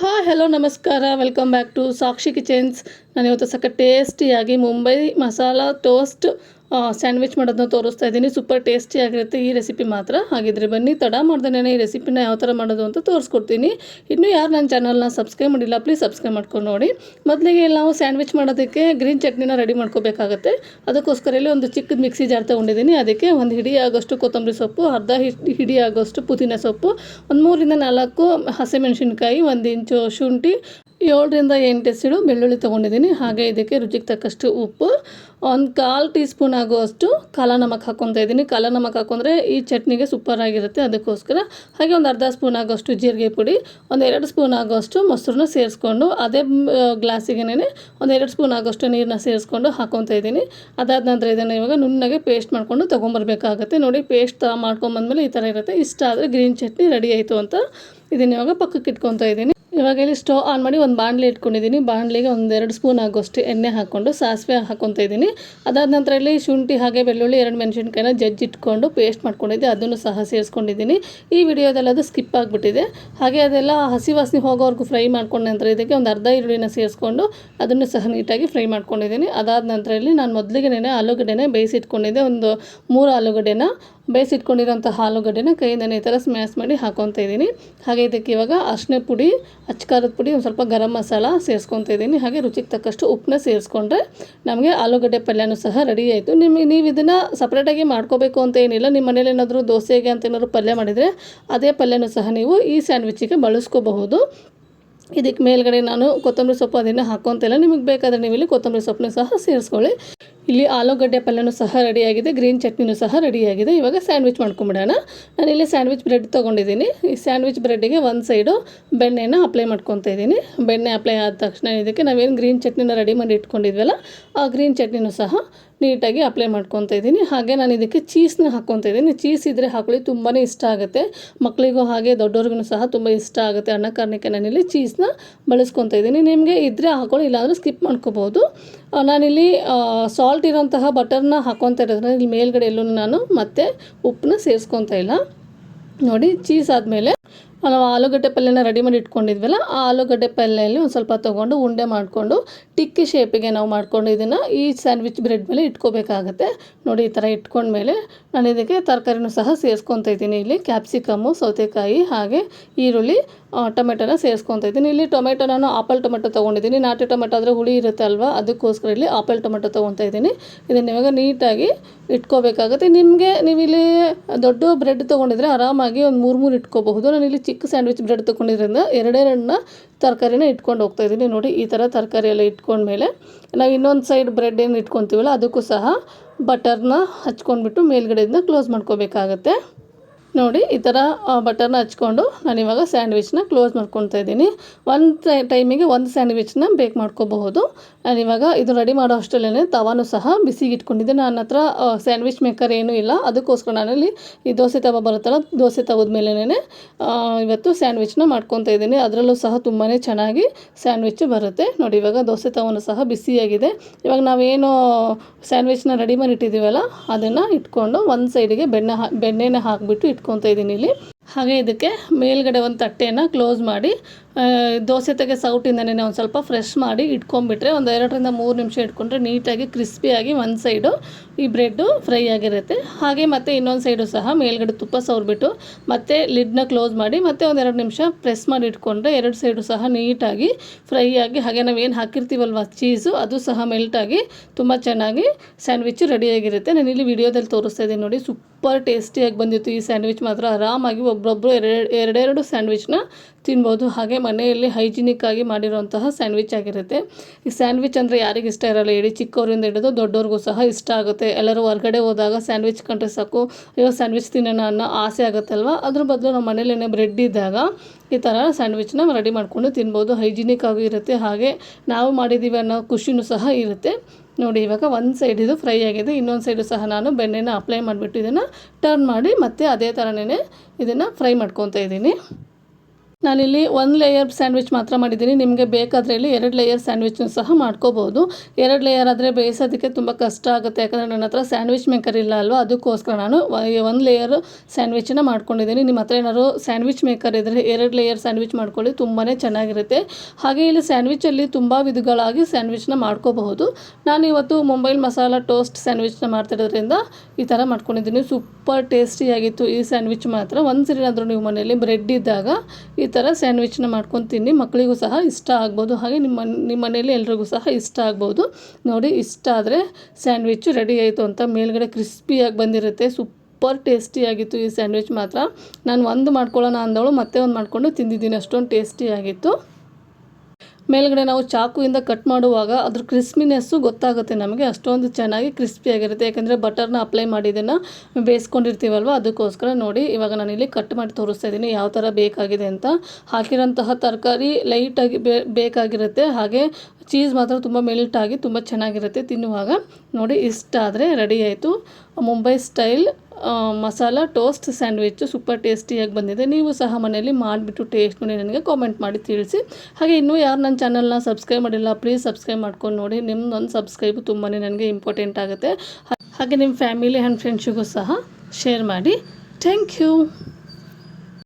Hi hello ನಮಸ್ಕಾರ welcome back to Sakshi kitchens ನಾನು ಇವತ್ತು ಸಕ್ಕ ಟೇಸ್ಟಿಯಾಗಿ ಮುಂಬೈ ಮಸಾಲ ಟೋಸ್ಟ್ ಸ್ಯಾಂಡ್ವಿಚ್ ಮಾಡೋದನ್ನ ತೋರಿಸ್ತಾ ಇದ್ದೀನಿ. ಸೂಪರ್ ಟೇಸ್ಟಿ ಆಗಿರುತ್ತೆ ಈ ರೆಸಿಪಿ ಮಾತ್ರ. ಹಾಗಿದ್ರೆ ಬನ್ನಿ, ತಡ ಮಾಡ್ದೇನೆ ಈ ರೆಸಿಪಿನ ಯಾವ ಥರ ಮಾಡೋದು ಅಂತ ತೋರಿಸ್ಕೊಡ್ತೀನಿ. ಇನ್ನೂ ಯಾರು ನನ್ನ ಚಾನಲ್ನ ಸಬ್ಸ್ಕ್ರೈಬ್ ಮಾಡಿಲ್ಲ, ಪ್ಲೀಸ್ ಸಬ್ಸ್ಕ್ರೈಬ್ ಮಾಡ್ಕೊಂಡು ನೋಡಿ. ಮೊದಲಿಗೆ ನಾವು ಸ್ಯಾಂಡ್ವಿಚ್ ಮಾಡೋದಕ್ಕೆ ಗ್ರೀನ್ ಚಟ್ನಿನ ರೆಡಿ ಮಾಡ್ಕೋಬೇಕಾಗತ್ತೆ. ಅದಕ್ಕೋಸ್ಕರ ಇಲ್ಲಿ ಒಂದು ಚಿಕ್ಕದ ಮಿಕ್ಸಿ ಜಾರ್ ತಗೊಂಡಿದ್ದೀನಿ. ಅದಕ್ಕೆ ಒಂದು ಹಿಡಿ ಆಗೋಷ್ಟು ಕೊತ್ತಂಬರಿ ಸೊಪ್ಪು, ಅರ್ಧ ಹಿಡಿ ಆಗೋಷ್ಟು ಪುದೀನ ಸೊಪ್ಪು, ಒಂದು ಮೂರಿಂದ ನಾಲ್ಕು ಹಸಿಮೆಣಸಿನ್ಕಾಯಿ, ಒಂದು ಇಂಚು ಶುಂಠಿ ಏಳರಿಂದ ಎಂಟು ಸಿಡು ಬೆಳ್ಳುಳ್ಳಿ ತೊಗೊಂಡಿದ್ದೀನಿ. ಹಾಗೆ ಇದಕ್ಕೆ ರುಚಿಗೆ ತಕ್ಕಷ್ಟು ಉಪ್ಪು, ಒಂದು ಕಾಲು ಟೀ ಸ್ಪೂನ್ ಆಗುವಷ್ಟು ಕಾಲ ನಮಕ್ ಹಾಕ್ಕೊತಾ ಇದ್ದೀನಿ. ಕಾಲ ನಮಕ್ ಹಾಕೊಂಡ್ರೆ ಈ ಚಟ್ನಿಗೆ ಸೂಪರ್ ಆಗಿರುತ್ತೆ ಅದಕ್ಕೋಸ್ಕರ. ಹಾಗೆ ಒಂದು ಅರ್ಧ ಸ್ಪೂನ್ ಆಗೋಷ್ಟು ಜೀರಿಗೆ ಪುಡಿ, ಒಂದು ಎರಡು ಸ್ಪೂನ್ ಆಗೋಷ್ಟು ಮೊಸರನ್ನ ಸೇರಿಸ್ಕೊಂಡು, ಅದೇ ಗ್ಲಾಸಿಗೆನೇ ಒಂದು ಎರಡು ಸ್ಪೂನ್ ಆಗೋಷ್ಟು ನೀರನ್ನ ಸೇರಿಸ್ಕೊಂಡು ಹಾಕ್ಕೊತಾ ಇದ್ದೀನಿ. ಅದಾದ ನಂತರ ಇದನ್ನು ಇವಾಗ ನುಣ್ಣಗೆ ಪೇಸ್ಟ್ ಮಾಡಿಕೊಂಡು ತೊಗೊಂಬರ್ಬೇಕಾಗತ್ತೆ. ನೋಡಿ, ಪೇಸ್ಟ್ ಮಾಡ್ಕೊಂಬಂದ್ಮೇಲೆ ಈ ಥರ ಇರುತ್ತೆ. ಇಷ್ಟ ಆದರೆ ಗ್ರೀನ್ ಚಟ್ನಿ ರೆಡಿ ಆಯಿತು ಅಂತ ಇದನ್ನು ಇವಾಗ ಪಕ್ಕಕ್ಕೆ ಇಟ್ಕೊತಾ ಇದ್ದೀನಿ. ಇವಾಗ ಇಲ್ಲಿ ಸ್ಟವ್ ಆನ್ ಮಾಡಿ ಒಂದು ಬಾಣಲಿ ಇಟ್ಕೊಂಡಿದ್ದೀನಿ ಬಾಣಲಿಗೆ ಒಂದೆರಡು ಸ್ಪೂನ್ ಆಗೋಷ್ಟು ಎಣ್ಣೆ ಹಾಕ್ಕೊಂಡು ಸಾಸಿವೆ ಹಾಕ್ಕೊತಾ ಇದ್ದೀನಿ ಅದಾದ ನಂತರ ಇಲ್ಲಿ ಶುಂಠಿ ಹಾಗೆ ಬೆಳ್ಳುಳ್ಳಿ, ಎರಡು ಮೆಣಸಿನ್ಕಾಯಿನ ಜಜ್ಜಿ ಇಟ್ಕೊಂಡು ಪೇಸ್ಟ್ ಮಾಡ್ಕೊಂಡಿದ್ದೆ. ಅದನ್ನು ಸಹ ಸೇರಿಸ್ಕೊಂಡಿದ್ದೀನಿ ಈ ವಿಡಿಯೋದಲ್ಲಿ ಅದು ಸ್ಕಿಪ್ ಆಗಿಬಿಟ್ಟಿದೆ. ಹಾಗೆ ಅದೆಲ್ಲ ಹಸಿ ವಾಸನೆ ಹೋಗೋವರೆಗೂ ಫ್ರೈ ಮಾಡ್ಕೊಂಡ ನಂತರ ಇದಕ್ಕೆ ಒಂದು ಅರ್ಧ ಈರುಳ್ಳಿನ ಸೇರಿಸ್ಕೊಂಡು ಅದನ್ನು ಸಹ ನೀಟಾಗಿ ಫ್ರೈ ಮಾಡ್ಕೊಂಡಿದ್ದೀನಿ ಅದಾದ ನಂತರ ಇಲ್ಲಿ ನಾನು ಮೊದಲಿಗೆ ಆಲೂಗಡ್ಡೆನೇ ಬೇಯಿಸಿಟ್ಕೊಂಡಿದ್ದೆ. ಒಂದು ಮೂರು ಆಲೂಗಡ್ಡೆನ. ಬೇಯಿಸಿಟ್ಕೊಂಡಿರೋಂಥ ಆಲೂಗಡ್ಡೆನ ಕೈಯಿಂದನೇ ಈ ಥರ ಸ್ಮ್ಯಾಶ್ ಮಾಡಿ ಹಾಕೊತಾ ಇದ್ದೀನಿ. ಹಾಗೆ ಇದಕ್ಕೆ ಇವಾಗ ಅಷ್ಟನೆ ಪುಡಿ ಅಚ್ಕಾರದ ಪುಡಿ, ಒಂದು ಸ್ವಲ್ಪ ಗರಂ ಮಸಾಲ ಸೇರಿಸ್ಕೊತಾ ಇದ್ದೀನಿ. ಹಾಗೆ ರುಚಿಗೆ ತಕ್ಕಷ್ಟು ಉಪ್ಪನ್ನ ಸೇರಿಸ್ಕೊಂಡ್ರೆ ನಮಗೆ ಆಲೂಗಡ್ಡೆ ಪಲ್ಯನೂ ಸಹ ರೆಡಿ ಆಯಿತು. ನಿಮಗೆ ನೀವು ಇದನ್ನು ಸಪ್ರೇಟಾಗಿ ಮಾಡ್ಕೋಬೇಕು ಅಂತ ಏನಿಲ್ಲ. ನಿಮ್ಮ ಮನೇಲಿ ಏನಾದರೂ ದೋಸೆಗೆ ಅಂತ ಏನಾದರೂ ಪಲ್ಯ ಮಾಡಿದರೆ ಅದೇ ಪಲ್ಯನೂ ಸಹ ನೀವು ಈ ಸ್ಯಾಂಡ್ವಿಚ್ಚಿಗೆ ಬಳಸ್ಕೋಬಹುದು. ಇದಕ್ಕೆ ಮೇಲ್ಗಡೆ ನಾನು ಕೊತ್ತಂಬರಿ ಸೊಪ್ಪು ಅದನ್ನು ಹಾಕ್ಕೊತಿಲ್ಲ ನಿಮಗೆ ಬೇಕಾದರೆ ನೀವು ಇಲ್ಲಿ ಕೊತ್ತಂಬರಿ ಸೊಪ್ಪನ್ನ ಸಹ ಸೇರಿಸ್ಕೊಳ್ಳಿ. ಇಲ್ಲಿ ಆಲೂಗಡ್ಡೆ ಪಲ್ಯನೂ ಸಹ ರೆಡಿಯಾಗಿದೆ, ಗ್ರೀನ್ ಚಟ್ನಿನೂ ಸಹ ರೆಡಿಯಾಗಿದೆ. ಇವಾಗ ಸ್ಯಾಂಡ್ವಿಚ್ ಮಾಡ್ಕೊಂಬಿಡೋಣ. ನಾನಿಲ್ಲಿ ಸ್ಯಾಂಡ್ವಿಚ್ ಬ್ರೆಡ್ ತೊಗೊಂಡಿದ್ದೀನಿ. ಈ ಸ್ಯಾಂಡ್ವಿಚ್ ಬ್ರೆಡ್ಡಿಗೆ ಒಂದು ಸೈಡು ಬೆಣ್ಣೆನ ಅಪ್ಲೈ ಮಾಡ್ಕೊತಾ ಇದ್ದೀನಿ. ಬೆಣ್ಣೆ ಅಪ್ಲೈ ಆದ ತಕ್ಷಣ ಇದಕ್ಕೆ ನಾವೇನು ಗ್ರೀನ್ ಚಟ್ನಿನ ರೆಡಿ ಮಾಡಿ ಇಟ್ಕೊಂಡಿದ್ವಲ್ಲ, ಆ ಗ್ರೀನ್ ಚಟ್ನಿನೂ ಸಹ ನೀಟಾಗಿ ಅಪ್ಲೈ ಮಾಡ್ಕೊತಾ ಇದ್ದೀನಿ. ಹಾಗೆ ನಾನು ಇದಕ್ಕೆ ಚೀಸ್ನ ಹಾಕ್ಕೊತಾ ಇದ್ದೀನಿ. ಚೀಸ್ ಇದ್ದರೆ ಹಾಕೊಳ್ಳಿ ತುಂಬಾ ಇಷ್ಟ ಆಗುತ್ತೆ. ಮಕ್ಕಳಿಗೂ ಹಾಗೆ ದೊಡ್ಡವ್ರಿಗೂ ಸಹ ತುಂಬ ಇಷ್ಟ ಆಗುತ್ತೆ. ಅನ್ನ ಕಾರಣಕ್ಕೆ ನಾನಿಲ್ಲಿ ಚೀಸ್ನ ಬಳಸ್ಕೊತಾ ಇದ್ದೀನಿ. ನಿಮಗೆ ಇದ್ದರೆ ಹಾಕೊಳ್ಳಿ, ಇಲ್ಲಾಂದರೆ ಸ್ಕಿಪ್ ಮಾಡ್ಕೋಬೋದು. ನಾನಿಲ್ಲಿ ಸಾಲ್ಟ್ ಇರೋಂತಹ ಬಟರ್ನ ಹಾಕ್ಕೊತಾ ಇರೋದ್ರಿಂದ ಇಲ್ಲಿ ಮೇಲ್ಗಡೆ ಎಲ್ಲೂ ನಾನು ಮತ್ತೆ ಉಪ್ಪನ್ನ ಸೇರಿಸ್ಕೊತಾ ಇಲ್ಲ. ನೋಡಿ ಚೀಸ್ ಆದಮೇಲೆ ನಾವು ಆಲೂಗಡ್ಡೆ ಪಲ್ಯನ ರೆಡಿ ಮಾಡಿ ಇಟ್ಕೊಂಡಿದ್ವಲ್ಲ, ಆ ಆಲೂಗಡ್ಡೆ ಪಲ್ಯಲ್ಲಿ ಒಂದು ಸ್ವಲ್ಪ ತೊಗೊಂಡು ಉಂಡೆ ಮಾಡಿಕೊಂಡು ಟಿಕ್ಕಿ ಶೇಪಿಗೆ ನಾವು ಮಾಡಿಕೊಂಡು ಇದನ್ನು ಈ ಸ್ಯಾಂಡ್ವಿಚ್ ಬ್ರೆಡ್ ಮೇಲೆ ಇಟ್ಕೋಬೇಕಾಗತ್ತೆ. ನೋಡಿ, ಈ ಥರ ಇಟ್ಕೊಂಡ್ಮೇಲೆ ನಾನು ಇದಕ್ಕೆ ತರಕಾರಿನೂ ಸಹ ಸೇರಿಸ್ಕೊತಾ ಇದ್ದೀನಿ ಇಲ್ಲಿ. ಕ್ಯಾಪ್ಸಿಕಮ್ಮು ಸೌತೆಕಾಯಿ ಹಾಗೆ ಈರುಳ್ಳಿ ಟೊಮೆಟೊನ ಸೇರಿಸ್ಕೊತಾ ಇದ್ದೀನಿ. ಇಲ್ಲಿ ಟೊಮೆಟೊ ನಾನು ಆಪಲ್ ಟೊಮೆಟೊ ತೊಗೊಂಡಿದ್ದೀನಿ. ನಾಟಿ ಟೊಮೆಟೊ ಆದರೆ ಹುಳಿ ಇರುತ್ತೆ ಅಲ್ವಾ? ಅದಕ್ಕೋಸ್ಕರ ಇಲ್ಲಿ ಆಪಲ್ ಟೊಮೆಟೊ ತೊಗೊತಾ ಇದ್ದೀನಿ. ಇದನ್ನು ಇವಾಗ ನೀಟಾಗಿ ಇಟ್ಕೋಬೇಕಾಗುತ್ತೆ. ನಿಮಗೆ ನೀವು ಇಲ್ಲಿ ದೊಡ್ಡ ಬ್ರೆಡ್ ತೊಗೊಂಡಿದ್ರೆ ಆರಾಮಾಗಿ ಒಂದು ಮೂರು ಮೂರು ಇಟ್ಕೋಬಹುದು. ನಾನು ಇಲ್ಲಿ ಚಿಕ್ಕ ಸ್ಯಾಂಡ್ವಿಚ್ ಬ್ರೆಡ್ ತೊಗೊಂಡಿದ್ರಿಂದ ಎರಡೆರಡನ್ನ ತರಕಾರಿನ ಇಟ್ಕೊಂಡು ಹೋಗ್ತಾ ಇದ್ದೀನಿ. ನೋಡಿ, ಈ ಥರ ತರಕಾರಿ ಎಲ್ಲ ಇಟ್ಕೊಂಡ್ಮೇಲೆ ನಾವು ಇನ್ನೊಂದು ಸೈಡ್ ಬ್ರೆಡ್ ಏನು ಇಟ್ಕೊತೀವಲ್ಲ, ಅದಕ್ಕೂ ಸಹ ಬಟರ್ನ ಹಚ್ಕೊಂಡ್ಬಿಟ್ಟು ಮೇಲ್ಗಡೆಯಿಂದ ಕ್ಲೋಸ್ ಮಾಡ್ಕೋಬೇಕಾಗತ್ತೆ. ನೋಡಿ, ಈ ಥರ ಬಟರ್ನ ಹಚ್ಕೊಂಡು ನಾನಿವಾಗ ಸ್ಯಾಂಡ್ವಿಚ್ನ ಕ್ಲೋಸ್ ಮಾಡ್ಕೊತಾ ಇದ್ದೀನಿ. ಒಂದು ಟೈಮಿಗೆ ಒಂದು ಸ್ಯಾಂಡ್ವಿಚ್ನ ಬೇಕ್ ಮಾಡ್ಕೋಬಹುದು. ನಾನಿವಾಗ ಇದು ರೆಡಿ ಮಾಡೋ ಅಷ್ಟರಲ್ಲೇ ತವಾನು ಸಹ ಬಿಸಿಗೆ ಇಟ್ಕೊಂಡಿದ್ದೆ ನನ್ನ ಹತ್ರ ಸ್ಯಾಂಡ್ವಿಚ್ ಮೇಕರ್ ಏನೂ ಇಲ್ಲ. ಅದಕ್ಕೋಸ್ಕರ ನಾನಲ್ಲಿ ಈ ದೋಸೆ ತವ ಬರುತ್ತಲ್ಲ, ದೋಸೆ ತವದ ಮೇಲೇ ಇವತ್ತು ಸ್ಯಾಂಡ್ವಿಚ್ನ ಮಾಡ್ಕೊತಾ ಇದ್ದೀನಿ. ಅದರಲ್ಲೂ ಸಹ ತುಂಬಾ ಚೆನ್ನಾಗಿ ಸ್ಯಾಂಡ್ವಿಚ್ ಬರುತ್ತೆ. ನೋಡಿ, ಇವಾಗ ದೋಸೆ ತವನು ಸಹ ಬಿಸಿಯಾಗಿದೆ. ಇವಾಗ ನಾವೇನು ಸ್ಯಾಂಡ್ವಿಚ್ನ ರೆಡಿ ಮಾಡಿ ಇಟ್ಟಿದ್ದೀವಲ್ಲ ಅದನ್ನು ಇಟ್ಕೊಂಡು ಒಂದು ಸೈಡಿಗೆ ಬೆಣ್ಣೆ ಹಾ, ಬೆಣ್ಣೆನ ಹಾಕಿಬಿಟ್ಟು ಇಟ್ಕೊತಾ ಇದ್ದೀನಿ ಇಲ್ಲಿ. ಹಾಗೆ ಇದಕ್ಕೆ ಮೇಲ್ಗಡೆ ಒಂದು ತಟ್ಟೆಯನ್ನು ಕ್ಲೋಸ್ ಮಾಡಿ ದೋಸೆ ತೆಗೆ ಸೌಟಿಂದನೇ ಒಂದು ಸ್ವಲ್ಪ ಫ್ರೆಶ್ ಮಾಡಿ ಇಟ್ಕೊಂಡ್ಬಿಟ್ರೆ ಒಂದು ಎರಡರಿಂದ ಮೂರು ನಿಮಿಷ ಇಟ್ಕೊಂಡ್ರೆ ನೀಟಾಗಿ ಕ್ರಿಸ್ಪಿಯಾಗಿ ಒಂದು ಸೈಡು ಈ ಬ್ರೆಡ್ಡು ಫ್ರೈ ಆಗಿರುತ್ತೆ. ಹಾಗೆ ಮತ್ತೆ ಇನ್ನೊಂದು ಸೈಡು ಸಹ ಮೇಲ್ಗಡೆ ತುಪ್ಪ ಸವರ್ಬಿಟ್ಟು ಮತ್ತೆ ಲಿಡ್ನ ಕ್ಲೋಸ್ ಮಾಡಿ ಮತ್ತೆ ಒಂದು ಎರಡು ನಿಮಿಷ ಪ್ರೆಸ್ ಮಾಡಿ ಇಟ್ಕೊಂಡ್ರೆ ಎರಡು ಸೈಡು ಸಹ ನೀಟಾಗಿ ಫ್ರೈ ಆಗಿ ಹಾಗೆ ಏನು ಹಾಕಿರ್ತೀವಲ್ವ ಚೀಸು ಅದು ಸಹ ಮೆಲ್ಟಾಗಿ ತುಂಬ ಚೆನ್ನಾಗಿ ಸ್ಯಾಂಡ್ವಿಚ್ಚು ರೆಡಿಯಾಗಿರುತ್ತೆ ನಾನು ಇಲ್ಲಿ ವಿಡಿಯೋದಲ್ಲಿ ತೋರಿಸ್ತಾ ಇದ್ದೀನಿ ನೋಡಿ ಸೂಪರ್ ಟೇಸ್ಟಿಯಾಗಿ ಬಂದಿತ್ತು ಈ ಸ್ಯಾಂಡ್ವಿಚ್ ಮಾತ್ರ. ಆರಾಮಾಗಿ ಒಬ್ಬೊಬ್ಬರು ಎರಡು, ಎರಡೆರಡು ಸ್ಯಾಂಡ್ವಿಚ್ನ ತಿನ್ಬೋದು. ಹಾಗೆ ಮನೆಯಲ್ಲಿ ಹೈಜಿನಿಕ್ ಆಗಿ ಮಾಡಿರುವಂತಹ ಸ್ಯಾಂಡ್ವಿಚ್ ಆಗಿರುತ್ತೆ. ಈ ಸ್ಯಾಂಡ್ವಿಚ್ ಅಂದರೆ ಯಾರಿಗೆ ಇಷ್ಟ ಇರಲ್ಲ. ಹೇಳಿ ಚಿಕ್ಕವರಿಂದ ಹಿಡಿದು ದೊಡ್ಡವ್ರಿಗೂ ಸಹ ಇಷ್ಟ ಆಗುತ್ತೆ. ಎಲ್ಲರೂ ಹೊರಗಡೆ ಹೋದಾಗ ಸ್ಯಾಂಡ್ವಿಚ್ ಕಂಡ್ರೆ ಸಾಕು. ಅಯ್ಯೋ, ಸ್ಯಾಂಡ್ವಿಚ್ ತಿನ್ನೋಣ ಅನ್ನೋ ಆಸೆ ಆಗುತ್ತಲ್ವ? ಅದ್ರ ಬದಲು ನಮ್ಮ ಮನೇಲೇ ಬ್ರೆಡ್ ಇದ್ದಾಗ ಈ ಥರ ಸ್ಯಾಂಡ್ವಿಚ್ನ ರೆಡಿ ಮಾಡಿಕೊಂಡು ತಿನ್ಬೋದು. ಹೈಜಿನಿಕ್ ಆಗಿ ಇರುತ್ತೆ. ಹಾಗೆ ನಾವು ಮಾಡಿದ್ದೀವಿ ಅನ್ನೋ ಖುಷಿನೂ ಸಹ ಇರುತ್ತೆ. ನೋಡಿ, ಇವಾಗ ಒಂದು ಸೈಡ್ ಇದು ಫ್ರೈ ಆಗಿದೆ. ಇನ್ನೊಂದು ಸೈಡು ಸಹ ನಾನು ಬೆಣ್ಣೆನ ಅಪ್ಲೈ ಮಾಡಿಬಿಟ್ಟು ಇದನ್ನು ಟರ್ನ್ ಮಾಡಿ ಮತ್ತೆ ಅದೇ ಥರನೇ ಇದನ್ನು ಫ್ರೈ ಮಾಡ್ಕೊತಾ ಇದ್ದೀನಿ. ನಾನಿಲ್ಲಿ ಒಂದು ಲೇಯರ್ ಸ್ಯಾಂಡ್ವಿಚ್ ಮಾತ್ರ ಮಾಡಿದ್ದೀನಿ. ನಿಮಗೆ ಬೇಕಾದರೆ ಇಲ್ಲಿ ಎರಡು ಲೇಯರ್ ಸ್ಯಾಂಡ್ವಿಚ್ನ ಸಹ ಮಾಡ್ಕೋಬೋದು. ಎರಡು ಲೇಯರ್ ಆದರೆ ಬೇಯಿಸೋದಕ್ಕೆ ತುಂಬ ಕಷ್ಟ ಆಗುತ್ತೆ. ಯಾಕಂದರೆ ನನ್ನ ಹತ್ರ ಸ್ಯಾಂಡ್ವಿಚ್ ಮೇಕರ್ ಇಲ್ಲ ಅಲ್ವಾ? ಅದಕ್ಕೋಸ್ಕರ ನಾನು ಒಂದು ಲೇಯರ್ ಸ್ಯಾಂಡ್ವಿಚನ್ನ ಮಾಡ್ಕೊಂಡಿದ್ದೀನಿ. ನಿಮ್ಮ ಹತ್ರ ಏನಾದ್ರು ಸ್ಯಾಂಡ್ವಿಚ್ ಮೇಕರ್ ಇದ್ದರೆ ಎರಡು ಲೇಯರ್ ಸ್ಯಾಂಡ್ವಿಚ್ ಮಾಡ್ಕೊಳ್ಳಿ. ತುಂಬಾ ಚೆನ್ನಾಗಿರುತ್ತೆ. ಹಾಗೆ ಇಲ್ಲಿ ಸ್ಯಾಂಡ್ವಿಚಲ್ಲಿ ತುಂಬ ವಿಧಗಳಾಗಿ ಸ್ಯಾಂಡ್ವಿಚ್ನ ಮಾಡ್ಕೋಬಹುದು. ನಾನು ಇವತ್ತು ಮುಂಬೈಲ್ ಮಸಾಲ ಟೋಸ್ಟ್ ಸ್ಯಾಂಡ್ವಿಚ್ನ ಮಾಡ್ತಿರೋದ್ರಿಂದ ಈ ಥರ ಮಾಡ್ಕೊಂಡಿದ್ದೀನಿ. ಸೂಪರ್ ಟೇಸ್ಟಿಯಾಗಿತ್ತು ಈ ಸ್ಯಾಂಡ್ವಿಚ್ ಮಾತ್ರ. ಒಂದು ಸರಿನಾದರೂ ನೀವು ಮನೆಯಲ್ಲಿ ಬ್ರೆಡ್ ಇದ್ದಾಗ ಈ ಥರ ಸ್ಯಾಂಡ್ವಿಚ್ನ ಮಾಡ್ಕೊಂಡು ತಿನ್ನಿ. ಮಕ್ಕಳಿಗೂ ಸಹ ಇಷ್ಟ ಆಗ್ಬೋದು. ಹಾಗೆ ನಿಮ್ಮ ನಿಮ್ಮ ಮನೆಯಲ್ಲಿ ಎಲ್ರಿಗೂ ಸಹ ಇಷ್ಟ ಆಗ್ಬೋದು. ನೋಡಿ, ಇಷ್ಟ ಆದರೆ ಸ್ಯಾಂಡ್ವಿಚ್ಚು ರೆಡಿ ಆಯಿತು ಅಂತ ಮೇಲ್ಗಡೆ ಕ್ರಿಸ್ಪಿಯಾಗಿ ಬಂದಿರುತ್ತೆ. ಸೂಪರ್ ಟೇಸ್ಟಿಯಾಗಿತ್ತು ಈ ಸ್ಯಾಂಡ್ವಿಚ್ ಮಾತ್ರ. ನಾನು ಒಂದು ಮಾಡ್ಕೊಳ್ಳೋಣ ಅಂದವಳು ಮತ್ತೆ ಒಂದು ಮಾಡಿಕೊಂಡು ತಿಂದಿದ್ದೀನಿ. ಅಷ್ಟೊಂದು ಟೇಸ್ಟಿಯಾಗಿತ್ತು ಮೇಲ್ಗಡೆ ನಾವು ಚಾಕುವಿಂದ ಕಟ್ ಮಾಡುವಾಗ ಅದ್ರ ಕ್ರಿಸ್ಪಿನೆಸ್ಸು ಗೊತ್ತಾಗುತ್ತೆ ನಮಗೆ. ಅಷ್ಟೊಂದು ಚೆನ್ನಾಗಿ ಕ್ರಿಸ್ಪಿಯಾಗಿರುತ್ತೆ ಯಾಕಂದರೆ ಬಟರ್ನ ಅಪ್ಲೈ ಮಾಡಿ ಇದನ್ನು ಬೇಯಿಸ್ಕೊಂಡಿರ್ತೀವಲ್ವ? ಅದಕ್ಕೋಸ್ಕರ ನೋಡಿ. ಇವಾಗ ಇಲ್ಲಿ ಕಟ್ ಮಾಡಿ ತೋರಿಸ್ತಾ ಇದ್ದೀನಿ. ಯಾವ ಥರ ಬೇಕಾಗಿದೆ ಅಂತ. ಹಾಕಿರೋಂತಹ ತರಕಾರಿ ಲೈಟಾಗಿ ಬೇಕಾಗಿರುತ್ತೆ. ಹಾಗೆ ಚೀಸ್ ಮಾತ್ರ ತುಂಬ ಮೆಲ್ಟಾಗಿ ತುಂಬ ಚೆನ್ನಾಗಿರುತ್ತೆ ತಿನ್ನುವಾಗ. ನೋಡಿ ಇಷ್ಟ ಆದರೆ ರೆಡಿ ಆಯಿತು. Mumbai style masala toast sandwich super ಟೇಸ್ಟಿಯಾಗಿ ಬಂದಿದೆ. ನೀವು ಸಹ ಮನೆಯಲ್ಲಿ ಮಾಡಿಬಿಟ್ಟು ಟೇಸ್ಟ್ ನೋಡಿ ನನಗೆ ಕಾಮೆಂಟ್ ಮಾಡಿ ತಿಳಿಸಿ. ಹಾಗೆ ಇನ್ನೂ ಯಾರು ನನ್ನ ಚಾನಲ್ನ ಸಬ್ಸ್ಕ್ರೈಬ್ ಮಾಡಿಲ್ಲ ಪ್ಲೀಸ್ ಸಬ್ಸ್ಕ್ರೈಬ್ ಮಾಡ್ಕೊಂಡು ನೋಡಿ. ನಿಮ್ಮದೊಂದು ಸಬ್ಸ್ಕ್ರೈಬ್ ತುಂಬಾ ನನಗೆ ಇಂಪಾರ್ಟೆಂಟ್ ಆಗುತ್ತೆ. ಹಾಗೆ ನಿಮ್ಮ ಫ್ಯಾಮಿಲಿ ಆ್ಯಂಡ್ ಫ್ರೆಂಡ್ಸಿಗೂ ಸಹ ಶೇರ್ ಮಾಡಿ. Thank you